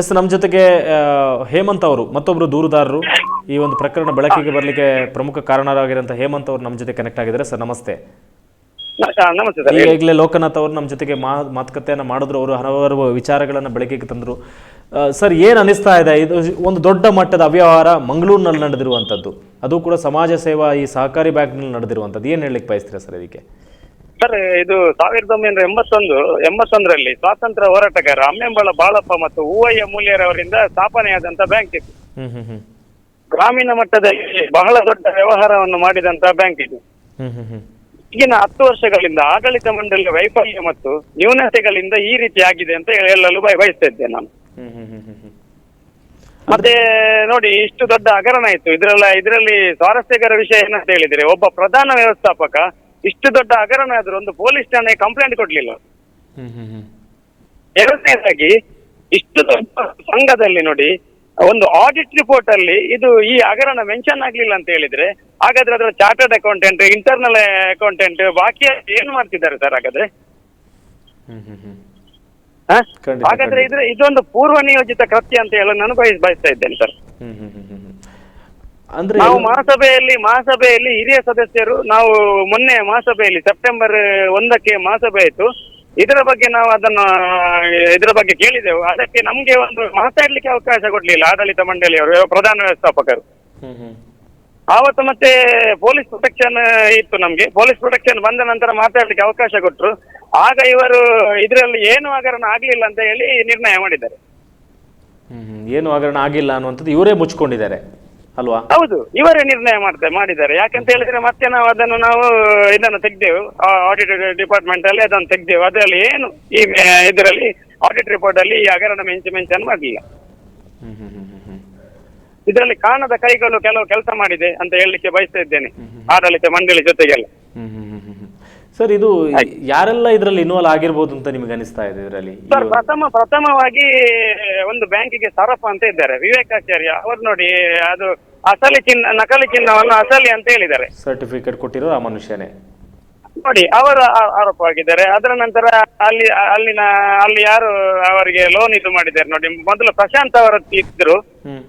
S ನಮ್ಮ ಜೊತೆಗೆ ಹೇಮಂತ್ ಅವರು ಮತ್ತೊಬ್ಬರು ದೂರುದಾರರು ಈ ಒಂದು ಪ್ರಕರಣ ಬೆಳಕಿಗೆ ಬರಲಿಕ್ಕೆ ಪ್ರಮುಖ ಕಾರಣರಾಗಿರೋಂಥ ಹೇಮಂತ್ ಅವರು ನಮ್ಮ ಜೊತೆ ಕನೆಕ್ಟ್ ಆಗಿದ್ದಾರೆ. ಸರ್ ನಮಸ್ತೆ. ಈಗಾಗಲೇ ಲೋಕನಾಥ್ ಅವರು ನಮ್ಮ ಜೊತೆಗೆ ಮಾ ಮಾತುಕತೆಯನ್ನು ಮಾಡಿದ್ರು. ಅವರು ಹಲವಾರು ವಿಚಾರಗಳನ್ನು ಬೆಳಕಿಗೆ ತಂದರು. ಸರ್ ಏನು ಅನಿಸ್ತಾ ಇದೆ? ಇದು ಒಂದು ದೊಡ್ಡ ಮಟ್ಟದ ಅವ್ಯವಹಾರ ಮಂಗಳೂರಿನಲ್ಲಿ ನಡೆದಿರುವಂಥದ್ದು. ಅದು ಕೂಡ ಸಮಾಜ ಸೇವಾ ಈ ಸಹಕಾರಿ ಬ್ಯಾಂಕ್ನಲ್ಲಿ ನಡೆದಿರುವಂಥದ್ದು. ಏನು ಹೇಳಲಿಕ್ಕೆ ಬಯಸ್ತೀರಾ ಸರ್ ಇದಕ್ಕೆ? ಸರ್ ಇದು ಸಾವಿರದ ಒಂಬೈನೂರ ಎಂಬತ್ತೊಂದು ಎಂಬತ್ತೊಂದರಲ್ಲಿ ಸ್ವಾತಂತ್ರ್ಯ ಹೋರಾಟಗಾರ ಅಮ್ಮೆಂಬಳ ಬಾಳಪ್ಪ ಮತ್ತು ಹೂವಯ್ಯ ಮೂಲ್ಯರವರಿಂದ ಸ್ಥಾಪನೆಯಾದಂತ ಬ್ಯಾಂಕ್ ಇದು. ಗ್ರಾಮೀಣ ಮಟ್ಟದಲ್ಲಿ ಬಹಳ ದೊಡ್ಡ ವ್ಯವಹಾರವನ್ನು ಮಾಡಿದಂತ ಬ್ಯಾಂಕ್ ಇದು. ಈಗಿನ ಹತ್ತು ವರ್ಷಗಳಿಂದ ಆಡಳಿತ ಮಂಡಳಿಯ ವೈಫಲ್ಯ ಮತ್ತು ನ್ಯೂನತೆಗಳಿಂದ ಈ ರೀತಿ ಆಗಿದೆ ಅಂತ ಹೇಳಲು ಬಯ- ಬಯಸ್ತಾ ಇದ್ದೇನೆ ನಾನು. ಮತ್ತೆ ನೋಡಿ ಇಷ್ಟು ದೊಡ್ಡ ಹಗರಣ ಇತ್ತು. ಇದ್ರಲ್ಲ ಇದರಲ್ಲಿ ಸ್ವಾರಸ್ಯಕರ ವಿಷಯ ಏನಂತ ಹೇಳಿದ್ರೆ ಒಬ್ಬ ಪ್ರಧಾನ ವ್ಯವಸ್ಥಾಪಕ ಇಷ್ಟು ದೊಡ್ಡ ಹಗರಣ ಆದ್ರೂ ಒಂದು ಪೊಲೀಸ್ ಠಾಣೆ ಕಂಪ್ಲೇಂಟ್ ಕೊಡ್ಲಿಲ್ಲ. ಎರಡನೇದಾಗಿ ಇಷ್ಟು ದೊಡ್ಡ ಸಂಘದಲ್ಲಿ ನೋಡಿ ಒಂದು ಆಡಿಟ್ ರಿಪೋರ್ಟ್ ಅಲ್ಲಿ ಇದು ಈ ಹಗರಣ ಮೆನ್ಷನ್ ಆಗ್ಲಿಲ್ಲ ಅಂತ ಹೇಳಿದ್ರೆ ಹಾಗಾದ್ರೆ ಅದರ ಚಾರ್ಟರ್ಡ್ ಅಕೌಂಟೆಂಟ್ ಇಂಟರ್ನಲ್ ಅಕೌಂಟೆಂಟ್ ಬಾಕಿ ಏನ್ ಮಾಡ್ತಿದ್ದಾರೆ ಸರ್ ಹಾಗಾದ್ರೆ? ಹಾಗಾದ್ರೆ ಇದ್ರೆ ಇದೊಂದು ಪೂರ್ವ ನಿಯೋಜಿತ ಕೃತ್ಯ ಅಂತ ಹೇಳಿ ನಾನು ಬಯಸ್ ಬಯಸ್ತಾ ಇದ್ದೇನೆ ಸರ್ ಹ್ಮ್ ಹ್ಮ್ ಹ್ಮ್ ಹ್ಮ್ ಹ್ಮ್. ಅಂದ್ರೆ ನಾವು ಮಹಾಸಭೆಯಲ್ಲಿ ಮಹಾಸಭೆಯಲ್ಲಿ ಹಿರಿಯ ಸದಸ್ಯರು ನಾವು ಮೊನ್ನೆ ಮಹಾಸಭೆಯಲ್ಲಿ ಸೆಪ್ಟೆಂಬರ್ ಒಂದಕ್ಕೆ ಮಹಾಸಭೆ ಆಯ್ತು. ಇದರ ಬಗ್ಗೆ ನಾವು ಅದನ್ನ ಇದರ ಬಗ್ಗೆ ಕೇಳಿದೆವು. ಅದಕ್ಕೆ ನಮ್ಗೆ ಒಂದು ಮಾತಾಡ್ಲಿಕ್ಕೆ ಅವಕಾಶ ಕೊಡ್ಲಿಲ್ಲ ಆಡಳಿತ ಮಂಡಳಿಯವರು ಪ್ರಧಾನ ವ್ಯವಸ್ಥಾಪಕರು. ಆವತ್ತು ಮತ್ತೆ ಪೊಲೀಸ್ ಪ್ರೊಟೆಕ್ಷನ್ ಇತ್ತು ನಮ್ಗೆ. ಪೊಲೀಸ್ ಪ್ರೊಟೆಕ್ಷನ್ ಬಂದ ನಂತರ ಮಾತಾಡ್ಲಿಕ್ಕೆ ಅವಕಾಶ ಕೊಟ್ರು. ಆಗ ಇವರು ಇದರಲ್ಲಿ ಏನು ಹಗರಣ ಆಗ್ಲಿಲ್ಲ ಅಂತ ಹೇಳಿ ನಿರ್ಣಯ ಮಾಡಿದ್ದಾರೆ. ಏನು ಹಗರಣ ಆಗಿಲ್ಲ ಅನ್ನುವಂಥದ್ದು ಇವರೇ ಮುಚ್ಕೊಂಡಿದ್ದಾರೆ ಅಲ್ವಾ? ಹೌದು ಇವರೇ ನಿರ್ಣಯ ಮಾಡ್ತಾ ಮಾಡಿದ್ದಾರೆ. ಯಾಕಂತ ಹೇಳಿದ್ರೆ ಮತ್ತೆ ನಾವು ಅದನ್ನು ನಾವು ಇದನ್ನು ತೆಗ್ದೆವು. ಆಡಿಟ್ ಡಿಪಾರ್ಟ್ಮೆಂಟ್ ಅಲ್ಲಿ ಅದನ್ನು ತೆಗ್ದೆವು. ಅದರಲ್ಲಿ ಏನು ಈ ಇದರಲ್ಲಿ ಆಡಿಟ್ ರಿಪೋರ್ಟ್ ಅಲ್ಲಿ ಈ ಹಗರಣ ಮೆಂಚು ಮೆನ್ಷನ್ ಮಾಡಲಿಲ್ಲ. ಇದರಲ್ಲಿ ಕಾಣದ ಕೈಗಳು ಕೆಲವು ಕೆಲಸ ಮಾಡಿದೆ ಅಂತ ಹೇಳಲಿಕ್ಕೆ ಬಯಸ್ತಾ ಇದ್ದೇನೆ. ಆಡಳಿತ ಮಂಡಳಿ ಜೊತೆಗೆಲ್ಲ ಹ್ಮ್ ಹ್ಮ್ ಹ್ಮ್ ಹ್ಮ್ ಹ್ಮ್. ಸರ್ ಇದು ಯಾರೆಲ್ಲ ಇದರಲ್ಲಿ ಇನ್ವಾಲ್ವ್ ಆಗಿರ್ಬೋದು ಅಂತ ನಿಮಗೆ ಅನಿಸ್ತಾ ಇದೆ ಇದರಲ್ಲಿ? ಸರ್ ಪ್ರಥಮ ಪ್ರಥಮವಾಗಿ ಒಂದು ಬ್ಯಾಂಕಿಗೆ ಸರಪ ಅಂತ ಇದ್ದಾರೆ. ವಿವೇಕಾಚಾರ್ಯ ಅವರು ನೋಡಿ ಅದು ಅಸಲಿ ಚಿನ್ನ ನಕಲಿ ಚಿನ್ನವನ್ನು ಅಸಲಿ ಅಂತ ಹೇಳಿದ್ದಾರೆ. ಸರ್ಟಿಫಿಕೇಟ್ ಕೊಟ್ಟಿರೋ ಆ ಮನುಷ್ಯನೇ. ನೋಡಿ ಅವರ ಆ- ಆರೋಪವಾಗಿದ್ದಾರೆ. ಅದರ ನಂತರ ಅಲ್ಲಿ ಅಲ್ಲಿನ ಅಲ್ಲಿ ಯಾರು ಅವರಿಗೆ ಲೋನ್ ಇದು ಮಾಡಿದ್ದಾರೆ ನೋಡಿ. ಮೊದಲು ಪ್ರಶಾಂತ್ ಅವರ ಇದ್ರು. ಹ್ಮ್.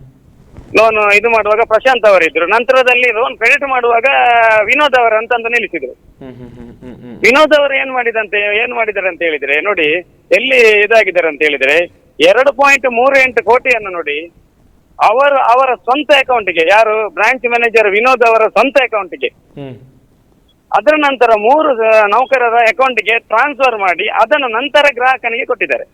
ಲೋನ್ ಇದು ಮಾಡುವಾಗ ಪ್ರಶಾಂತ್ ಅವರಿದ್ರು ನಂತರದಲ್ಲಿ ಲೋನ್ ಕ್ರೆಡಿಟ್ ಮಾಡುವಾಗ ವಿನೋದ್ ಅವರ ಅಂತ ನಿಲ್ಲಿಸಿದ್ರು. ಹ್ಮ್ ಹ್ಮ್. ವಿನೋದ್ ಅವರು ಏನ್ ಮಾಡಿದಂತೆ, ಏನ್ ಮಾಡಿದ್ದಾರೆ ಅಂತ ಹೇಳಿದ್ರೆ, ನೋಡಿ, ಎಲ್ಲಿ ಇದಾಗಿದ್ದಾರೆ ಅಂತ ಹೇಳಿದ್ರೆ, ಎರಡು ಪಾಯಿಂಟ್ ಮೂರು ಎಂಟು ಕೋಟಿಯನ್ನು ನೋಡಿ, ಅವರು ಅವರ ಸ್ವಂತ ಅಕೌಂಟ್ಗೆ ಯಾರು ಬ್ರಾಂಚ್ ಮ್ಯಾನೇಜರ್ ವಿನೋದ್ ಅವರ ಸ್ವಂತ ಅಕೌಂಟ್ಗೆ ಅದರ ನಂತರ ಮೂರು ನೌಕರರ ನೌಕರರ ಅಕೌಂಟ್ಗೆ ಟ್ರಾನ್ಸ್ಫರ್ ಮಾಡಿ ಅದನ್ನು ನಂತರ ಗ್ರಾಹಕನಿಗೆ ಕೊಟ್ಟಿದ್ದಾರೆ.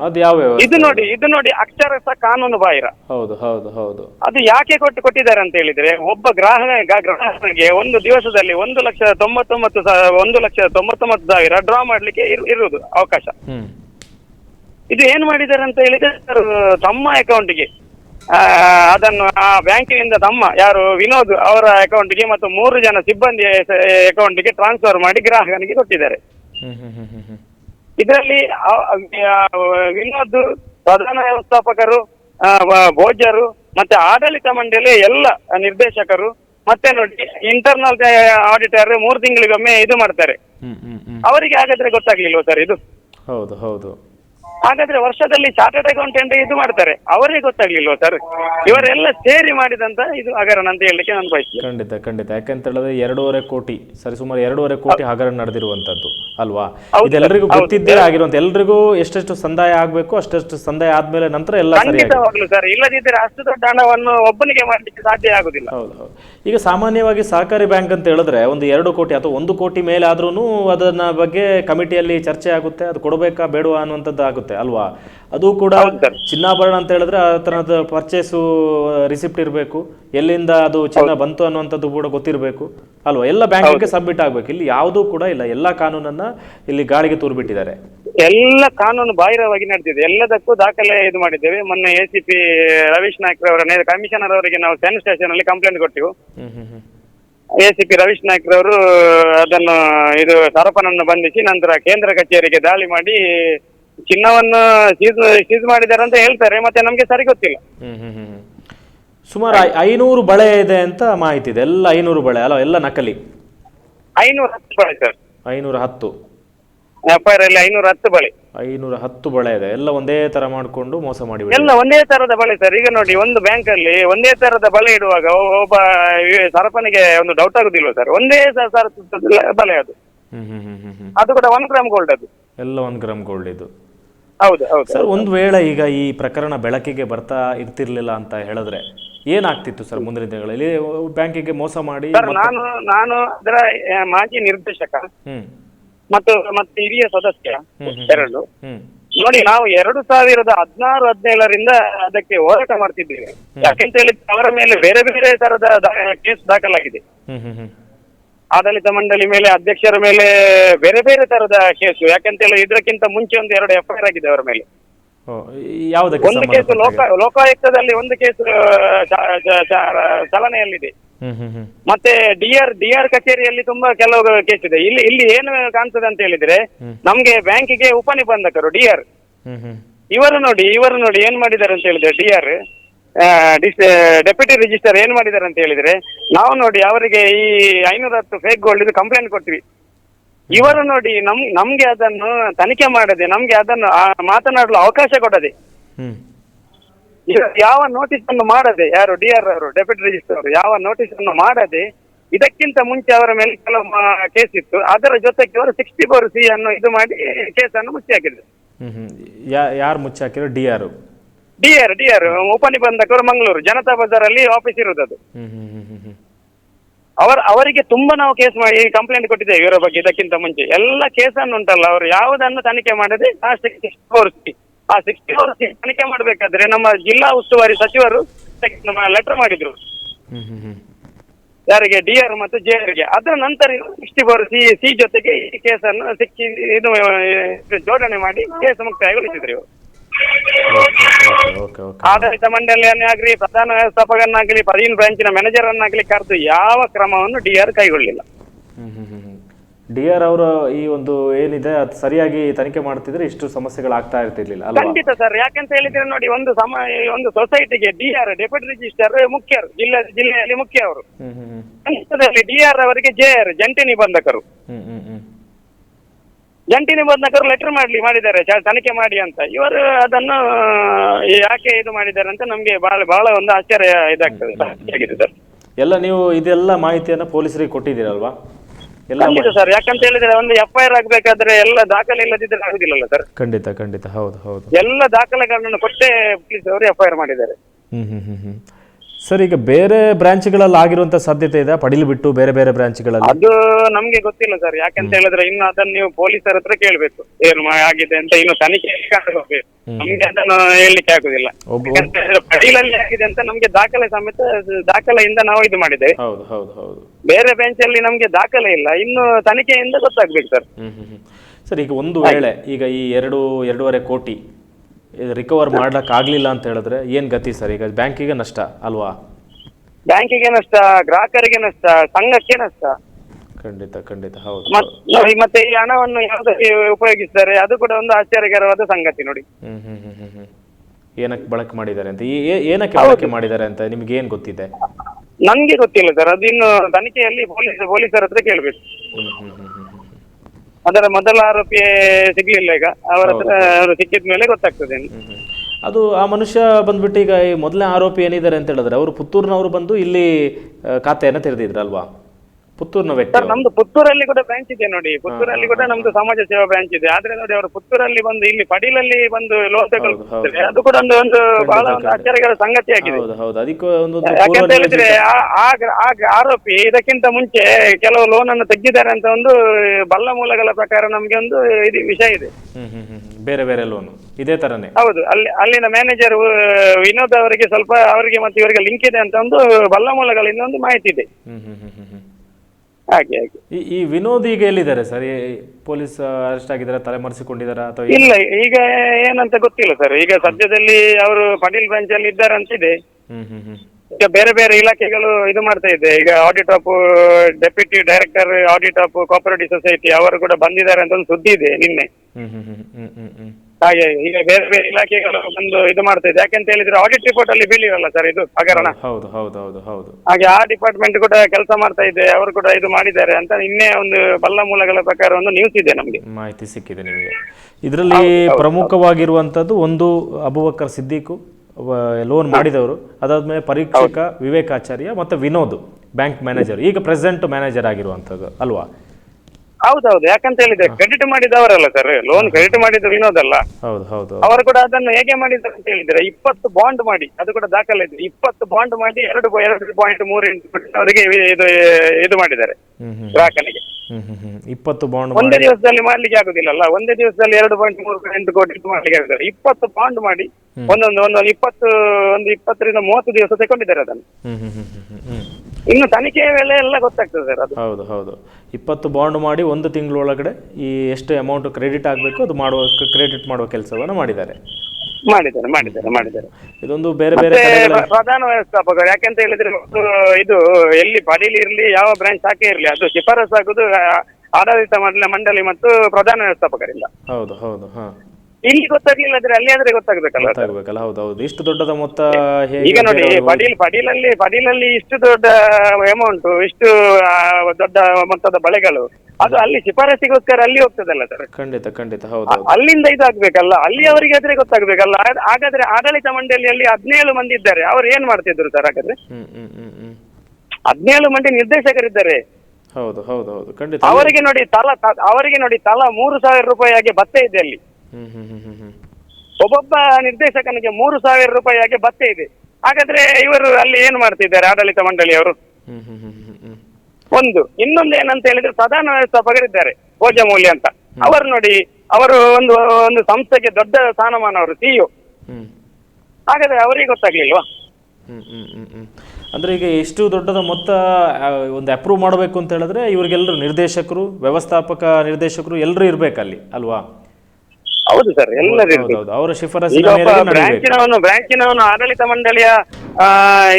ಅದು ಯಾವ ಇದು ನೋಡಿ ಇದು ನೋಡಿ ಅಕ್ಷರಸ ಕಾನೂನು ಬಾಹಿರ. ಹೌದು ಹೌದು ಹೌದು. ಅದು ಯಾಕೆ ಕೊಟ್ಟು ಕೊಟ್ಟಿದ್ದಾರೆ ಅಂತ ಹೇಳಿದ್ರೆ ಒಬ್ಬ ಗ್ರಾಹಕ ಗ- ಗ್ರಾಹಕನಿಗೆ ಒಂದು ದಿವಸದಲ್ಲಿ ಒಂದು ಲಕ್ಷ ತೊಂಬತ್ತೊಂಬತ್ತು ಒಂದು ಲಕ್ಷ ತೊಂಬತ್ತೊಂಬತ್ತು ಸಾವಿರ ಡ್ರಾ ಮಾಡ್ಲಿಕ್ಕೆ ಇರು- ಇರುವುದು ಅವಕಾಶ. ಇದು ಏನ್ ಮಾಡಿದ್ದಾರೆ ಅಂತ ಹೇಳಿದ್ರೆ ತಮ್ಮ ಅಕೌಂಟ್ಗೆ ಅದನ್ನು ಆ ಬ್ಯಾಂಕಿನಿಂದ ತಮ್ಮ ಯಾರು ವಿನೋದ್ ಅವರ ಅಕೌಂಟ್ಗೆ ಮತ್ತು ಮೂರು ಜನ ಸಿಬ್ಬಂದಿ ಅಕೌಂಟ್ಗೆ ಟ್ರಾನ್ಸ್ಫರ್ ಮಾಡಿ ಗ್ರಾಹಕನಿಗೆ ಕೊಟ್ಟಿದ್ದಾರೆ. ಇದರಲ್ಲಿ ವಿನೋದ್ ಪ್ರಧಾನ ವ್ಯವಸ್ಥಾಪಕರು ಭೋಜರು ಮತ್ತೆ ಆಡಳಿತ ಮಂಡಳಿ ಎಲ್ಲ ನಿರ್ದೇಶಕರು ಮತ್ತೆ ನೋಡಿ ಇಂಟರ್ನಲ್ ಆಡಿಟರ್ ಮೂರು ತಿಂಗಳಿಗೊಮ್ಮೆ ಇದು ಮಾಡ್ತಾರೆ. ಅವರಿಗೆ ಹಾಗಾದ್ರೆ ಗೊತ್ತಾಗ್ಲಿಲ್ವಾ ಸರ್ ಇದು? ಹೌದು ಹೌದು. ಹಾಗಾದ್ರೆ ವರ್ಷದಲ್ಲಿ ಚಾರ್ಟರ್ಡ್ ಅಕೌಂಟೆಂಟ್ ಇದು ಮಾಡ್ತಾರೆ. ಅವರಿಗೆ ಗೊತ್ತಾಗ್ಲಿಲ್ವ ಸರ್ ಇವರೆಲ್ಲ ಸೇರಿ ಮಾಡಿದಂತ ಇದು ಹಗರಣ ಅಂತ ಹೇಳಲಿಕ್ಕೆ ನಾನು ಬಯಸ್ತೇನೆ. ಖಂಡಿತ ಖಂಡಿತ. ಯಾಕಂತ ಹೇಳಿದ್ರೆ ಎರಡೂವರೆ ಕೋಟಿ ಸರಿ ಸುಮಾರು ಎರಡೂವರೆ ಕೋಟಿ ಹಗರಣ ನಡೆದಿರುವಂತದ್ದು ಅಲ್ವಾ? ಇದೆಲ್ಲರಿಗೂ. ಗೊತ್ತಿದ್ದೇ ಆಗಿರುವಂತ ಎಲ್ರಿಗೂ ಎಷ್ಟೆಷ್ಟು ಸಂದಾಯ ಆಗ್ಬೇಕು ಅಷ್ಟೆಷ್ಟು ಸಂದಾಯ ಆದ್ಮೇಲೆ ನಂತರ ಎಲ್ಲ ಖಂಡಿತವಾಗ್ಲು ಸರ್ ಇಲ್ಲದಿದ್ದರೆ ಅಷ್ಟು ದೊಡ್ಡ ಹಣವನ್ನು ಒಬ್ಬನಿಗೆ ಮಾಡ್ಲಿಕ್ಕೆ ಸಾಧ್ಯ ಆಗುದಿಲ್ಲ. ಹೌದು ಈಗ ಸಾಮಾನ್ಯವಾಗಿ ಸಹಕಾರಿ ಬ್ಯಾಂಕ್ ಅಂತ ಹೇಳಿದ್ರೆ ಒಂದು ಎರಡು ಕೋಟಿ ಅಥವಾ ಒಂದು ಕೋಟಿ ಮೇಲೆ ಆದ್ರೂ ಅದನ್ನ ಬಗ್ಗೆ ಕಮಿಟಿಯಲ್ಲಿ ಚರ್ಚೆ ಆಗುತ್ತೆ ಅದು ಕೊಡಬೇಕಾ ಬೇಡವಾ ಅನ್ನುವಂಥದ್ದು ಆಗುತ್ತೆ. ಅಲ್ವಾ? ಅದು ಕೂಡ ಚಿನ್ನಾಭರಣ ಅಂತ ಹೇಳಿದ್ರೆ ಆ ತರದ ಪರ್ಚೇಸು ರಿಸಿಪ್ಟ್ ಇರಬೇಕು. ಎಲ್ಲಿಂದ ಅದು ಚಿನ್ನ ಬಂತು ಅನ್ನುವಂಥದ್ದು ಕೂಡ ಗೊತ್ತಿರಬೇಕು ಅಲ್ವಾ? ಎಲ್ಲ ಬ್ಯಾಂಕಿಗೆ ಸಬ್ಮಿಟ್ ಆಗ್ಬೇಕು. ಇಲ್ಲಿ ಯಾವುದೂ ಕೂಡ ಇಲ್ಲ. ಎಲ್ಲ ಕಾನೂನನ್ನ ಇಲ್ಲಿ ಗಾಳಿಗೆ ತೂರ್ಬಿಟ್ಟಿದ್ದಾರೆ. ಎಲ್ಲ ಕಾನೂನು ಬಾಹಿರವಾಗಿ ನಡೆದಿದೆ. ಎಲ್ಲದಕ್ಕೂ ದಾಖಲೆ ಇದು ಮಾಡಿದ್ದೇವೆ. ಮೊನ್ನೆ A C P Ravish Naik ಅವರ ಕಮಿಷನರ್ ಅವರಿಗೆ ನಾವು ಸೆನ್ ಸ್ಟೇಷನ್ ಅಲ್ಲಿ complaint ಕೊಟ್ಟಿವು. A C P Ravish Naik ರವರು ಅದನ್ನು ಇದು ಸರಪನನ್ನು ಬಂಧಿಸಿ ನಂತರ ಕೇಂದ್ರ ಕಚೇರಿಗೆ ದಾಳಿ ಮಾಡಿ ಚಿನ್ನವನ್ನು ಸೀಸ್ ಸೀಸ್ ಮಾಡಿದ್ದಾರೆ ಅಂತ ಹೇಳ್ತಾರೆ ಮತ್ತೆ ನಮ್ಗೆ ಸರಿ ಗೊತ್ತಿಲ್ಲ. ಹ್ಮ್ ಹ್ಮ್ ಹ್ಮ್ ಹ್ಮ್. ಸುಮಾರು ಐ- ಐನೂರು ಬಳೆ ಇದೆ ಅಂತ ಮಾಹಿತಿ ಇದೆ. ಎಲ್ಲ ಐನೂರು ಬಳೆ ಅಲ್ಲ ಎಲ್ಲ ನಕಲಿ? ಐನೂರ ಹತ್ತು ಬಳೆ ಸರ್. ಐನೂರ ಹತ್ತು? ಎಫ್ ಅಲ್ಲಿ ಐನೂರ ಹತ್ತು ಬಳೆ. ಐನೂರ ಹತ್ತು ಬಳೆ ಇದೆ. ಎಲ್ಲ ಒಂದೇ ತರ ಮಾಡಿಕೊಂಡು ಮೋಸ ಮಾಡಿ ಎಲ್ಲ ಒಂದೇ ತರದ ಬಳೆ ಸರ್. ಈಗ ನೋಡಿ ಒಂದು ಬ್ಯಾಂಕ್ ಅಲ್ಲಿ ಒಂದೇ ತರದ ಬಳೆ ಇಡುವಾಗ ಒ- ಒಬ್ಬ ಸರಪನಿಗೆ ಒಂದು ಡೌಟ್ ಆಗುದಿಲ್ವ ಸರ್? ಒಂದೇ ಸ- ಸರ್ ಬಳೆ ಅದು. ಹ್ಮ್ ಹ್ಮ್ ಹ್ಮ್ ಹ್ಮ್ ಹ್ಮ್. ಅದು ಕೂಡ ಒನ್ ಗ್ರಾಮ್ ಗೋಲ್ಡ್ ಅದು. ಎಲ್ಲ ಒಂದು ಗ್ರಾಮ್ ಗೋಲ್ಡ್ ಇದು. ಹೌದು ಹೌದು ಸರ್ ಒಂದು ವೇಳೆ ಈಗ ಈ ಪ್ರಕರಣ ಬೆಳಕಿಗೆ ಬರ್ತಾ ಇರ್ತಿರ್ಲಿಲ್ಲ ಅಂತ ಹೇಳಿದ್ರೆ ಏನಾಗ್ತಿತ್ತು ಸರ್ ಮುಂದಿನ ದಿನಗಳಲ್ಲಿ? ಬ್ಯಾಂಕಿಗೆ ಮೋಸ ಮಾಡಿ ಸರ್ ನಾನು ನಾನು ಅದರ ಆ, ಮಾಜಿ ನಿರ್ದೇಶಕ ಹ್ಮ್. ಮತ್ತು ಮತ್ತೆ ಹಿರಿಯ ಸದಸ್ಯ ಎರಡು. ಹ್ಮ್. ನೋಡಿ ನಾವು ಎರಡು ಸಾವಿರದ ಹದಿನಾರು ಹದಿನೇಳರಿಂದ ಅದಕ್ಕೆ ಹೋರಾಟ ಮಾಡ್ತಿದ್ದೇವೆ. ಯಾಕೆಂತ ಹೇಳಿದ್ರೆ ಅವರ ಮೇಲೆ ಬೇರೆ ಬೇರೆ ತರದ ಕೇಸ್ ದಾಖಲಾಗಿದೆ. ಹ್ಮ್ ಹ್ಮ್ ಹ್ಮ್. ಆಡಳಿತ ಮಂಡಳಿ ಮೇಲೆ ಅಧ್ಯಕ್ಷರ ಮೇಲೆ ಬೇರೆ ಬೇರೆ ತರದ ಕೇಸು. ಯಾಕಂತ ಹೇಳಿ ಇದಕ್ಕಿಂತ ಮುಂಚೆ ಒಂದು ಎರಡು ಎಫ್ಐಆರ್ ಆಗಿದೆ ಅವರ ಮೇಲೆ. ಯಾವುದಕ್ಕೆ ಒಂದು ಕೇಸು ಲೋಕ ಲೋಕಾಯುಕ್ತದಲ್ಲಿ ಒಂದು ಕೇಸು ಚಲನೆಯಲ್ಲಿದೆ. ಹ್ಮ್ ಹ್ಮ್ ಹ್ಮ್. ಮತ್ತೆ ಡಿಆರ್ ಡಿಆರ್ ಕಚೇರಿಯಲ್ಲಿ ತುಂಬಾ ಕೆಲವು ಕೇಸ್ ಇದೆ ಇಲ್ಲಿ ಇಲ್ಲಿ ಏನು ಕಾಣ್ತದೆ ಅಂತ ಹೇಳಿದ್ರೆ ನಮ್ಗೆ ಬ್ಯಾಂಕಿಗೆ ಉಪನಿಬಂಧಕರು ಡಿಆರ್ ಹ್ಮ್ ಹ್ಮ್. ಇವರು ನೋಡಿ ಇವರು ನೋಡಿ ಏನ್ ಮಾಡಿದ್ದಾರೆ ಅಂತ ಹೇಳಿದ್ರೆ ಡಿ ಡೆಪ್ಯೂಟಿ ರಿಜಿಸ್ಟರ್ ಏನ್ ಮಾಡಿದ್ದಾರೆ ಅಂತ ಹೇಳಿದ್ರೆ ನಾವು ನೋಡಿ ಅವರಿಗೆ ಈ ಐನೂರ ಹತ್ತು ಫೇಕ್ ಗೋಲ್ಡ್ ಇದು ಕಂಪ್ಲೇಂಟ್ ಕೊಟ್ವಿ. ಇವರು ನೋಡಿ ನಮ್ ನಮ್ಗೆ ಅದನ್ನು ತನಿಖೆ ಮಾಡದೆ ನಮ್ಗೆ ಅದನ್ನು ಆ, ಮಾತನಾಡಲು ಅವಕಾಶ ಕೊಡದೆ. ಯಾವ ನೋಟಿಸ್ ಅನ್ನು ಮಾಡದೆ ಯಾರು ಡಿ ಆರ್ ಅವರು ಡೆಪ್ಯೂಟಿ ರಿಜಿಸ್ಟರ್ ಅವರು ಯಾವ ನೋಟಿಸ್ ಅನ್ನು ಮಾಡದೆ ಇದಕ್ಕಿಂತ ಮುಂಚೆ ಅವರ ಮೇಲೆ ಕೆಲವು ಕೇಸ್ ಇತ್ತು. ಅದರ ಜೊತೆಗೆ ಅವರು ಸಿಕ್ಸ್ಟಿ ಫೋರ್ ಸಿ ಅನ್ನು ಇದು ಮಾಡಿ ಕೇಸನ್ನು ಮುಚ್ಚಿ ಹಾಕಿದ್ರು ಯಾರು ಮುಚ್ಚಾಕಿರೋ D D R D R ಉಪನಿಬಂಧಕರು Mangaluru Janata Bazaar ಅಲ್ಲಿ ಆಫೀಸ್ ಇರೋದು ಅದು ಅವರ ಅವರಿಗೆ ತುಂಬಾ ನಾವು ಕೇಸ್ ಮಾಡಿ ಕಂಪ್ಲೇಂಟ್ ಕೊಟ್ಟಿದ್ದೇವೆ ಇವರ ಬಗ್ಗೆ ಇದಕ್ಕಿಂತ ಮುಂಚೆ. ಎಲ್ಲ ಕೇಸನ್ನು ಉಂಟಲ್ಲ ಅವರು ಯಾವುದನ್ನು ತನಿಖೆ ಮಾಡದೆ ಆ ಸಿಕ್ಸ್ಟಿ ಫೋರ್ ಸಿ ಆ ಸಿಕ್ಸ್ಟಿ ಫೋರ್ ಸಿ ತನಿಖೆ ಮಾಡಬೇಕಾದ್ರೆ ನಮ್ಮ ಜಿಲ್ಲಾ ಉಸ್ತುವಾರಿ ಸಚಿವರು ನಮ್ಮ ಲೆಟರ್ ಮಾಡಿದ್ರು. ಯಾರಿಗೆ ಡಿ ಆರ್ ಮತ್ತು ಜೆ ಗೆ ಅದರ ನಂತರ ಸಿಕ್ಸ್ಟಿ ಫೋರ್ ಸಿ ಸಿ ಜೊತೆಗೆ ಈ ಕೇಸನ್ನು ಸಿಕ್ಕಿ ಇದು ಜೋಡಣೆ ಮಾಡಿ ಕೇಸ್ ಮುಕ್ತಾಯಗೊಳಿಸಿದ್ರು ಇವರು. ಓಕೆ ಓಕೆ ಓಕೆ ಆಡಳಿತ ಮಂಡಳಿಯನ್ನೇ ಆಗಲಿ ಪ್ರಧಾನ ವ್ಯವಸ್ಥಾಪಕರನ್ನಾಗಲಿ ಪದೀನ್ ಬ್ರಾಂಚಿನ ಮ್ಯಾನೇಜರ್ ಅನ್ನಾಗಲಿ ಕರೆದು ಯಾವ ಕ್ರಮವನ್ನು ಡಿ ಆರ್ ಕೈಗೊಳ್ಳಿಲ್ಲ. ಡಿ ಆರ್ ಅವರ ಈ ಒಂದು ಏನಿದೆ ಅದು ಸರಿಯಾಗಿ ತನಿಖೆ ಮಾಡ್ತಿದ್ರೆ ಇಷ್ಟು ಸಮಸ್ಯೆಗಳಾಗ್ತಾ ಇರ್ತಿರ್ಲಿಲ್ಲ ಅಲ್ವಾ? ಖಂಡಿತ ಸರ್. ಯಾಕೆಂತ ಹೇಳಿದ್ರೆ ನೋಡಿ ಒಂದು ಸಮ ಒಂದು ಸೊಸೈಟಿಗೆ ಡಿ ಆರ್ ಡೆಪ್ಯೂಟಿ ರಿಜಿಸ್ಟರ್ ಮುಖ್ಯರು ಜಿಲ್ಲೆ ಜಿಲ್ಲೆಯಲ್ಲಿ ಮುಖ್ಯ ಅವರು ಡಿ ಆರ್ ಅವರಿಗೆ ಜೆ ಆರ್ ಜಂಟಿ ನಿಬಂಧಕರು. ಹ್ಮ್. ಜಂಟಿ ನಿಬಂಧಕರು ಲೆಟರ್ ಮಾಡ್ಲಿ ಮಾಡಿದ್ದಾರೆ ಚ- ತನಿಖೆ ಮಾಡಿ ಅಂತ. ಇವರು ಅದನ್ನು ಯಾಕೆ ಇದು ಮಾಡಿದ್ದಾರೆ ಅಂತ ನಮ್ಗೆ ಬಹಳ ಬಹಳ ಒಂದು ಆಶ್ಚರ್ಯ ಇದಾಗ್ತದೆ ಸರ್ ಎಲ್ಲ ನೀವು ಇದೆಲ್ಲ ಮಾಹಿತಿಯನ್ನ ಪೊಲೀಸರಿಗೆ ಕೊಟ್ಟಿದ್ದೀರಲ್ವಾ? ಎಲ್ಲ ಖಂಡಿತ ಸರ್ ಯಾಕಂತ ಹೇಳಿದ್ರೆ ಒಂದು ಎಫ್ ಐ ಆರ್ ಆಗ್ಬೇಕಾದ್ರೆ ಎಲ್ಲ ದಾಖಲೆ ಇಲ್ಲದಿದ್ರೆ ಆಗುದಿಲ್ಲಲ್ಲ ಸರ್. ಖಂಡಿತ ಖಂಡಿತ. ಹೌದು ಹೌದು. ಎಲ್ಲ ದಾಖಲೆಗಳನ್ನು ಕೊಟ್ಟೆ ಪೊಲೀಸ್ ಅವರು ಎಫ್ ಐ ಆರ್ ಮಾಡಿದ್ದಾರೆ. ಹ್ಮ್ ಹ್ಮ್ ಹ್ಮ್ ಹ್ಮ್. ಸರ್ ಈಗ ಬೇರೆ ಬ್ರಾಂಚ್ಗಳಲ್ಲಿ ಆಗಿರುವಂತ ಸಾಧ್ಯತೆ ಇದೆ? ಪಡಿಲ್ ಬಿಟ್ಟು ಬೇರೆ ಬೇರೆ ಬ್ರಾಂಚ್ಗಳಲ್ಲಿ? ಅದು ನಮ್ಗೆ ಗೊತ್ತಿಲ್ಲ ಸರ್. ಯಾಕಂತ ಹೇಳಿದ್ರೆ ಇನ್ನು ಅದನ್ನ ನೀವು ಪೊಲೀಸರ ಹತ್ರ ಕೇಳ್ಬೇಕು. ಏನು ಮಾ- ಆಗಿದೆ ಅಂತ ಇನ್ನು ತನಿಖೆ ಹೋಗ್ಬೇಕು. ನಮ್ಗೆ ಅದನ್ನು ಹೇಳಲಿಕ್ಕೆ ಆಗುದಿಲ್ಲ. ಒಬ್ಬ ಯಾಕಂತ ಹೇಳಿದ್ರೆ ಪಡೀಲಲ್ಲಿ ಆಗಿದೆ ಅಂತ ನಮ್ಗೆ ದಾಖಲೆ ಸಮೇತ ದಾಖಲೆಯಿಂದ ನಾವು ಇದು ಮಾಡಿದ್ದೇವೆ. ಹೌದು ಹೌದು ಹೌದು. ಬೇರೆ ಬ್ರಾಂಚ್ ಅಲ್ಲಿ ನಮ್ಗೆ ದಾಖಲೆ ಇಲ್ಲ. ಇನ್ನು ತನಿಖೆಯಿಂದ ಗೊತ್ತಾಗ್ಬೇಕು ಸರ್. ಹ್ಮ್ ಹ್ಮ್ ಹ್ಮ್. ಸರ್ ಈಗ ಒಂದು ವೇಳೆ ಈಗ ಈ ಎರಡು ಎರಡೂವರೆ ಕೋಟಿ ರಿಕವರ್ ಮಾಡ್ಲಕ್ ಆಗ್ಲಿಲ್ಲ ಅಂತ ಹೇಳಿದ್ರೆ ಏನ್ ಗತಿ ಸರ್? ಈಗ ಬ್ಯಾಂಕಿಗೆ ನಷ್ಟ ಅಲ್ವಾ? ಬ್ಯಾಂಕಿಗೆ ನಷ್ಟ ಗ್ರಾಹಕರಿಗೆ ನಷ್ಟ ಸಂಘಕ್ಕೆ ನಷ್ಟ. ಖಂಡಿತ ಖಂಡಿತ ಹೌದು. ಮತ್- ನೋಡಿ, ಮತ್ತೆ ಈ ಹಣವನ್ನು ಯಾವುದಕ್ಕೆ ಉಪಯೋಗಿಸ್ತಾರೆ? ಅದು ಕೂಡ ಒಂದು ಆಶ್ಚರ್ಯಕರವಾದ ಸಂಗತಿ ನೋಡಿ. ಹ್ಮ್ ಹ್ಮ್ ಹ್ಮ್ ಹ್ಮ್ ಹ್ಮ್. ಏನಕ್ಕೆ ಬಳಕೆ ಮಾಡಿದ್ದಾರೆ ಅಂತ? ಈ- ಏ- ಏನಕ್ಕೆ ಬಳಕೆ ಮಾಡಿದ್ದಾರೆ ಅಂತ? ನಿಮ್ಗೆ ಏನ್ ಗೊತ್ತಿದೆ? ನನ್ಗೆ ಗೊತ್ತಿಲ್ಲ ಸರ್. ಅದು ಇನ್ನು ತನಿಖೆಯಲ್ಲಿ ಪೊಲೀಸ್ ಪೊಲೀಸರ ಹತ್ರ ಕೇಳ್ಬೇಕು. ಹ್ಮ್ ಹ್ಮ್ ಹ್ಮ್ ಹ್ಮ್ ಹ್ಮ್. ಅದರ ಮೊದಲ ಆರೋಪಿ ಸಿಗ್ಲಿಲ್ಲ ಈಗ. ಅವರ ಹತ್ರ ಅವರು ಸಿಕ್ಕಿದ ಮೇಲೆ ಗೊತ್ತಾಗ್ತದೆ. ಅದು ಆ ಮನುಷ್ಯ ಬಂದ್ಬಿಟ್ಟು ಈಗ ಈ ಮೊದಲನೇ ಆರೋಪಿ ಏನಿದ್ದಾರೆ ಅಂತ ಹೇಳಿದ್ರೆ ಅವರು ಪುತ್ತೂರಿನವರು ಬಂದು ಇಲ್ಲಿ ಆ, ಖಾತೆಯನ್ನ ತೆರೆದಿದ್ರಲ್ವಾ? ಪುತ್ತೂರಿನ ವ್ಯಕ್ತಿ ಸರ್ ನಮ್ದು ಪುತ್ತೂರಲ್ಲಿ ಕೂಡ ಬ್ರಾಂಚ್ ಇದೆ ನೋಡಿ. ಪುತ್ತೂರಲ್ಲಿ ಕೂಡ ನಮ್ದು ಸಮಾಜ ಸೇವಾ ಬ್ರಾಂಚ್ ಇದೆ. ಆದ್ರೆ ನೋಡಿ ಅವರು ಪುತ್ತೂರಲ್ಲಿ ಬಂದು ಇಲ್ಲಿ ಪಡೀಲಲ್ಲಿ ಬಂದು ಲೋನ್ ತಗೊಳ್ತಾರೆ ಅದು ಕೂಡ ಒಂದು ಒಂದು ಬಹಳ ಒಂದು ಆಶ್ಚರ್ಯಕರ ಸಂಗತಿ ಆಗಿದೆ. ಹೌದು ಹೌದು. ಅದಕ್ಕೆ ಒಂದು ಯಾಕಂತ ಹೇಳಿದ್ರೆ ಆ- ಆ ಗ್ರ- ಆ ಗ್ರ- ಆರೋಪಿ ಇದಕ್ಕಿಂತ ಮುಂಚೆ ಕೆಲವು ಲೋನ್ ಅನ್ನು ತೆಗೆದಿದ್ದಾರೆ ಅಂತ ಒಂದು ಬಲ್ಲ ಮೂಲಗಳ ಪ್ರಕಾರ ನಮ್ಗೆ ಒಂದು ಇದು ವಿಷಯ ಇದೆ. ಹ್ಮ್ ಹ್ಮ್ ಹ್ಮ್ ಹ್ಮ್. ಬೇರೆ ಬೇರೆ ಲೋನು ಇದೇ ತರನೇ. ಹೌದು. ಅಲ್ಲಿ ಅಲ್ಲಿನ ಮ್ಯಾನೇಜರ್ ವಿನೋದ್ ಅವರಿಗೆ ಸ್ವಲ್ಪ ಅವರಿಗೆ ಮತ್ತೆ ಇವರಿಗೆ ಲಿಂಕ್ ಇದೆ ಅಂತ ಒಂದು ಬಲ್ಲ ಮೂಲಗಳಿಂದ ಒಂದು ಮಾಹಿತಿ ಇದೆ. ಹ್ಮ್ ಹ್ಮ್ ಹ್ಮ್ ಹ್ಮ್ ಹ್ಮ್. ಹಾಗೆ ಹಾಗೆ. ಈ ಈ ವಿನೋದ್ ಈಗ ಎಲ್ಲಿದ್ದಾರೆ ಸರ್? ಪೊಲೀಸ್ ಅರೆಸ್ಟ್ ಆಗಿದ್ದಾರೆ ತಲೆಮರೆಸಿಕೊಂಡಿದ್ದಾರಾ ಅಥವಾ ಏನು? ಇಲ್ಲ ಈಗ ಏನಂತ ಗೊತ್ತಿಲ್ಲ ಸರ್. ಈಗ ಸದ್ಯದಲ್ಲಿ ಅವರು ಪಟೇಲ್ ಬ್ರಾಂಚ್ ಅಲ್ಲಿ ಇದ್ದಾರೆ ಅಂತಿದೆ. ಹ್ಮ್ ಹ್ಮ್ ಹ್ಮ್. ಈಗ ಬೇರೆ ಬೇರೆ ಇಲಾಖೆಗಳು ಇದು ಮಾಡ್ತಾ ಇದೆ. ಈಗ audit of deputy director audit of cooperative society ಅವರು ಕೂಡ ಬಂದಿದ್ದಾರೆ ಅಂತ ಒಂದು ಸುದ್ದಿ ಇದೆ ನಿನ್ನೆ. ಹ್ಮ್ ಹ್ಮ್ ಹ್ಮ್ ಹ್ಮ್ ಹ್ಮ್ ಹ್ಮ್. ಹಾಗೆ ಈಗ ಬೇರೆ ಬೇರೆ ಇಲಾಖೆಗಳು ಬಂದು ಇದು ಮಾಡ್ತಾ ಇದೆ. ಯಾಕೆಂತ ಹೇಳಿದ್ರೆ ಆಡಿಟ್ ರಿಪೋರ್ಟ್ ಅಲ್ಲಿ ಬೀಳಿರಲ್ಲ ಸರ್ ಇದು ಹಗರಣ? ಹೌದು ಹೌದು ಹೌದು ಹೌದು ಹಾಗೆ ಆ ಡಿಪಾರ್ಟ್ಮೆಂಟ್ ಕೂಡ ಕೆಲಸ ಮಾಡ್ತಾ ಇದೆ ಅವರು ಕೂಡ ಇದು ಮಾಡಿದ್ದಾರೆ ಅಂತ ನಿನ್ನೆ ಒಂದು ಬಲ್ಲ ಮೂಲಗಳ ಪ್ರಕಾರ ಒಂದು ನ್ಯೂಸ್ ಇದೆ ನಮಗೆ. ಮಾಹಿತಿ ಸಿಕ್ಕಿದೆ ನಿಮಗೆ. ಇದರಲ್ಲಿ ಪ್ರಮುಖವಾಗಿರುವಂತದ್ದು ಒಂದು ಅಬುಬಕರ್ ಸಿದ್ದಿಕು ಲೋನ್ ಮಾಡಿದವರು. ಅದಾದ್ಮೇಲೆ ಪರೀಕ್ಷಕ ವಿವೇಕಾಚಾರ್ಯ ಮತ್ತು ವಿನೋದ್ ಬ್ಯಾಂಕ್ ಮ್ಯಾನೇಜರ್ ಈಗ ಪ್ರೆಸೆಂಟ್ ಮ್ಯಾನೇಜರ್ ಆಗಿರುವಂತದ್ದು ಅಲ್ವಾ? ಹೌದೌದು ಯಾಕಂತ ಹೇಳಿದ್ರೆ ಕ್ರೆಡಿಟ್ ಮಾಡಿದವರಲ್ಲ ಸರ್ ಲೋನ್ ಕ್ರೆಡಿಟ್ ಮಾಡಿದ್ರು ಇನ್ನೋದಲ್ಲ ಅಲ್ಲ ಹೌದು ಹೌದು. ಅವರು ಕೂಡ ಅದನ್ನು ಹೇಗೆ ಮಾಡಿದ್ರು ಅಂತ ಹೇಳಿದ್ರೆ ಇಪ್ಪತ್ತು ಬಾಂಡ್ ಮಾಡಿ ಅದು ಕೂಡ ದಾಖಲೆ ಇದೆ. ಇಪ್ಪತ್ತು ಬಾಂಡ್ ಮಾಡಿ ಎರಡು ಎರಡು ಪಾಯಿಂಟ್ ಮೂರು ಎಂಟು ಕೋಟಿ ಅವರಿಗೆ ಇದು ಇದು ಮಾಡಿದ್ದಾರೆ ಹ್ಮ್ ಹ್ಮ್ ಗ್ರಾಹಕನಿಗೆ. ಹ್ಮ್ ಹ್ಮ್ ಹ್ಮ್. ಇಪ್ಪತ್ತು ಬಾಂಡ್ ಒಂದೇ ದಿವಸದಲ್ಲಿ ಮಾಡ್ಲಿಕ್ಕೆ ಆಗುದಿಲ್ಲಲ್ಲ ಒಂದೇ ದಿವಸದಲ್ಲಿ ಎರಡು ಪಾಯಿಂಟ್ ಮೂರು ಎಂಟು ಕೋಟಿ ಇದು ಮಾಡ್ಲಿಕ್ಕೆ ಆಗುದಿಲ್ಲ. ಇಪ್ಪತ್ತು ಬಾಂಡ್ ಮಾಡಿ ಒಂದೊಂದು ಒಂದೊಂದು ಇಪ್ಪತ್ತು ಒಂದು ಇಪ್ಪತ್ತರಿಂದ ಮೂವತ್ತು ದಿವಸ ತಗೊಂಡಿದ್ದಾರೆ ಅದನ್ನು. ಹ್ಮ್ ಹ್ಮ್ ಹ್ಮ್ ಹ್ಮ್ ಹ್ಮ್ ಹ್ಮ್. ಇನ್ನು ತನಿಖೆ ವೇಳೆ ಎಲ್ಲ ಗೊತ್ತಾಗ್ತದೆ ಸರ್ ಅದು. ಹೌದು ಹೌದು. ಇಪ್ಪತ್ತು ಬಾಂಡ್ ಮಾಡಿ ಒಂದು ತಿಂಗಳೊಳಗಡೆ ಈ ಎಷ್ಟು ಅಮೌಂಟ್ ಕ್ರೆಡಿಟ್ ಆಗಬೇಕು ಅದು ಮಾಡುವ ಕ್ರೆಡಿಟ್ ಮಾಡುವ ಕೆಲಸವನ್ನು ಮಾಡಿದ್ದಾರೆ. ಮಾಡಿದ್ದಾರೆ ಮಾಡಿದ್ದಾರೆ ಮಾಡಿದ್ದಾರೆ. ಇದೊಂದು ಬೇರೆ ಬೇರೆ ಮತ್ತೆ ಪ್ರಧಾನ ವ್ಯವಸ್ಥಾಪಕರು ಯಾಕೆಂತ ಹೇಳಿದ್ರೆ ಇದು ಎಲ್ಲಿ ಪಡೀಲಿ ಇರ್ಲಿ ಯಾವ ಬ್ರಾಂಚ್ ಶಾಖೆ ಇರ್ಲಿ ಅದು ಶಿಫಾರಸ್ ಆಗುದು ಆ, ಆಡಳಿತ ಮಂಡಳಿ ಮಂಡಳಿ ಮತ್ತು ಪ್ರಧಾನ ವ್ಯವಸ್ಥಾಪಕರಿಂದ. ಹೌದು ಹೌದು ಹಾ. ಇಲ್ಲಿ ಗೊತ್ತಾಗ್ಲಿಲ್ಲದ್ರೆ ಅಲ್ಲಿ ಆದ್ರೆ ಗೊತ್ತಾಗ್ಬೇಕಲ್ಲ ಸರ್. ಗೊತ್ತಾಗ್ಬೇಕಲ್ಲ ಹೌದು ಹೌದು. ಇಷ್ಟು ದೊಡ್ಡದ ಮೊತ್ತ ಹೇಗೆ ಈಗ ನೋಡಿ ಬೇರೆಯವರು- ಪಡೀಲ್ ಪಡೀಲಲ್ಲಿ ಪಡೀಲಲ್ಲಿ ಇಷ್ಟು ದೊಡ್ಡ ಅಮೌಂಟ್ ಇಷ್ಟು ಆ, ದೊಡ್ಡ ಮೊತ್ತದ ಬಳೆಗಳು ಅದು ಅಲ್ಲಿ ಶಿಫಾರಸಿಗೋಸ್ಕರ ಅಲ್ಲಿ ಹೋಗ್ತದಲ್ಲ ಸರ್? ಖಂಡಿತ ಖಂಡಿತ ಹೌದು ಅಲ್ಲಿಂದ ಇದಾಗ್ಬೇಕಲ್ಲ ಅಲ್ಲಿ ಅವರಿಗೆ ಆದ್ರೆ ಗೊತ್ತಾಗ್ಬೇಕಲ್ಲ ಹಾಗ್- ಹಾಗಾದ್ರೆ ಆಡಳಿತ ಮಂಡಳಿಯಲ್ಲಿ ಹದಿನೇಳು ಮಂದಿ ಇದ್ದಾರೆ ಅವ್ರು ಏನ್ ಮಾಡ್ತಿದ್ರು ಸರ್ ಹಾಗಾದ್ರೆ? ಹ್ಮ್ ಹ್ಮ್ ಹ್ಮ್ ಹ್ಮ್. ಹದಿನೇಳು ಮಂದಿ ನಿರ್ದೇಶಕರಿದ್ದಾರೆ. ಹೌದು ಹೌದು ಹೌದು ಖಂಡಿತ. ಅವರಿಗೆ ನೋಡಿ ತಲಾ ತ- ಅವರಿಗೆ ನೋಡಿ ತಲಾ ಮೂರು ಸಾವಿರ ರೂಪಾಯಿ ರೂಪಾಯಿಗೆ ಭತ್ತ ಇದೆ ಅಲ್ಲಿ. ಹ್ಮ್ ಹ್ಮ್ ಹ್ಮ್ ಹ್ಮ್ ಹ್ಮ್. ಒಬ್ಬೊಬ್ಬ ನಿರ್ದೇಶಕನಿಗೆ ಮೂರು ಸಾವಿರ ರೂಪಾಯಿಗೆ ಭತ್ತೆ ಇದೆ. ಹಾಗಾದ್ರೆ ಇವರು ಅಲ್ಲಿ ಏನು ಮಾಡ್ತಿದ್ದಾರೆ ಆಡಳಿತ ಮಂಡಳಿಯವರು? ಹ್ಮ್ ಹ್ಮ್ ಒಂದು ಇನ್ನೊಂದು ಏನಂತ ಹೇಳಿದ್ರೆ ಪ್ರಧಾನ ವ್ಯವಸ್ಥಾಪಕರಿದ್ದಾರೆ ಭೋಜ ಮೌಲ್ಯ ಅಂತ. ಅವರು ನೋಡಿ ಅವರು ಒಂದು ಒಂದು ಸಂಸ್ಥೆಗೆ ದೊಡ್ಡ ಸ್ಥಾನಮಾನ ಅವರು ಸಿಇಒ. ಹ್ಮ್. ಹಾಗಾದ್ರೆ ಅವರಿಗೆ ಗೊತ್ತಾಗ್ಲಿಲ್ವಾ? ಹ್ಮ್ ಹ್ಮ್ ಹ್ಮ್ ಹ್ಮ್. ಅಂದ್ರೆ ಈಗ ಎಷ್ಟು ದೊಡ್ಡದ ಮೊತ್ತ ಒಂದು ಅಪ್ರೂವ್ ಮಾಡಬೇಕು ಅಂತ ಹೇಳಿದ್ರೆ ಇವ್ರಿಗೆಲ್ಲರೂ ನಿರ್ದೇಶಕರು ವ್ಯವಸ್ಥಾಪಕ ನಿರ್ದೇಶಕರು ಎಲ್ಲರೂ ಇರ್ಬೇಕಲ್ಲಿ ಅಲ್ವಾ? ಹೌದು ಸರ್ ಎಲ್ಲರೂ ಬ್ಯಾಂಕಿನವನು ಅವರ ಮೇರೆಗೆ ಬ್ರಾಂಚಿನವನು ಬ್ರಾಂಚಿನವನು ಆಡಳಿತ ಮಂಡಳಿಯ ಆ,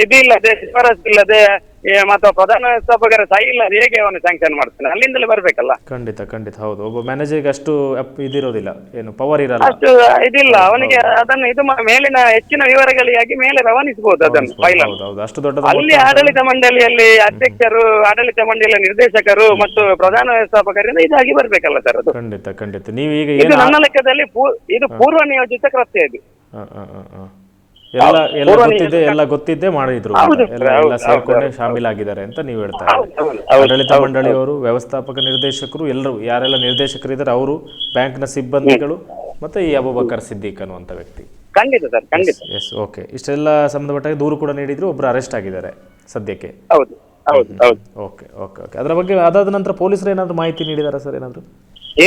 ಇದಿಲ್ಲದೆ ಶಿಫಾರಸು ಇಲ್ಲದೆ ಏ, ಮತ್ತು ಪ್ರಧಾನ ವ್ಯವಸ್ಥಾಪಕರ ಸಹಿ ಇಲ್ಲ ಹೇಗೆ ಅವನು ಸ್ಯಾಂಕ್ಷನ್ ಮಾಡ್ತಾನೆ? ಅಲ್ಲಿಂದಲೇ ಬರ್ಬೇಕಲ್ಲ? ಖಂಡಿತ ಖಂಡಿತ ಹೌದು. ಒಬ್ಬ ಮ್ಯಾನೇಜರ್ಗೆ ಅಷ್ಟು ಅಪ್- ಇದಿರೋದಿಲ್ಲ. ಏನು ಪವರ್ ಇರಲ್ಲ. ಅಷ್ಟು ಇದಿಲ್ಲ. ಅವನಿಗೆ ಅದನ್ನು ಇದು ಮಾ- ಮೇಲಿನ ಹೆಚ್ಚಿನ ವಿವರಗಳಿಗಾಗಿ ಮೇಲೆ ರವಾನಿಸಬಹುದು ಅದನ್ನು ಫೈಲ್ ಹೌದು ಹೌದು. ಅಷ್ಟು ದೊಡ್ಡ ಅಲ್ಲಿ ಆಡಳಿತ ಮಂಡಳಿಯಲ್ಲಿ ಅಧ್ಯಕ್ಷರು ಆಡಳಿತ ಮಂಡಳಿಯ ನಿರ್ದೇಶಕರು ಮತ್ತು ಪ್ರಧಾನ ವ್ಯವಸ್ಥಾಪಕರಿಂದ ಇದಾಗಿ ಬರ್ಬೇಕಲ್ಲ ಸರ್ ಅದು? ಖಂಡಿತ ಖಂಡಿತ. ನೀವು ಈಗ ಇದು ಏನು ನನ್ನ ಲೆಕ್ಕದಲ್ಲಿ ಪೂ- ಇದು ಪೂರ್ವ ನಿಯೋಜಿತ ಕೃತ್ಯ ಇದು ಆ, ಆ, ಆ, ಆ. ಎಲ್ಲ ಎಲ್ಲ ಗೊತ್ತಿದ್ದೆ ಎಲ್ಲ ಗೊತ್ತಿದ್ದೆ ಮಾಡಿದ್ರು ಎಲ್ಲ ಎಲ್ಲ ಸೇರ್ಕೊಂಡೆ ಶಾಮೀಲಾಗಿದ್ದಾರೆ ಅಂತ ನೀವು ಹೇಳ್ತಾ ಇದ್ದೀರಿ. ಆಡಳಿತ ಮಂಡಳಿಯವರು ವ್ಯವಸ್ಥಾಪಕ ನಿರ್ದೇಶಕರು ಎಲ್ಲರೂ ಯಾರೆಲ್ಲ ನಿರ್ದೇಶಕರಿದ್ದಾರೆ ಅವರು ಬ್ಯಾಂಕ್ನ ಸಿಬ್ಬಂದಿಗಳು ಮತ್ತೆ ಈ ಅಬುಬಕರ್ ಸಿದ್ದಿಕ್ ಅನ್ನುವಂತ ವ್ಯಕ್ತಿ. ಖಂಡಿತ ಸರ್ ಖಂಡಿತ. ಎಸ್ ಓಕೆ ಇಷ್ಟೆಲ್ಲ ಸಂಬಂಧಪಟ್ಟ ದೂರು ಕೂಡ ನೀಡಿದ್ರು ಒಬ್ರು ಅರೆಸ್ಟ್ ಆಗಿದ್ದಾರೆ ಸದ್ಯಕ್ಕೆ. ಹೌದು ಹೌದು ಹೌದು. ಓಕೆ ಓಕೆ ಓಕೆ ಅದರ ಬಗ್ಗೆ ಅದಾದ ನಂತರ ಪೊಲೀಸರು ಏನಾದ್ರು ಮಾಹಿತಿ ನೀಡಿದಾರಾ ಸರ್ ಏನಾದ್ರು?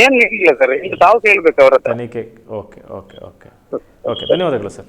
ಏನ್ ಇಲ್ಲ ಸರ್ ತಾವು ಕೇಳ್ಬೇಕು ಅವರ ತನಿಖೆ ಓಕೆ ಓಕೆ ಓಕೆ ಓಕೆ ಧನ್ಯವಾದಗಳು sir.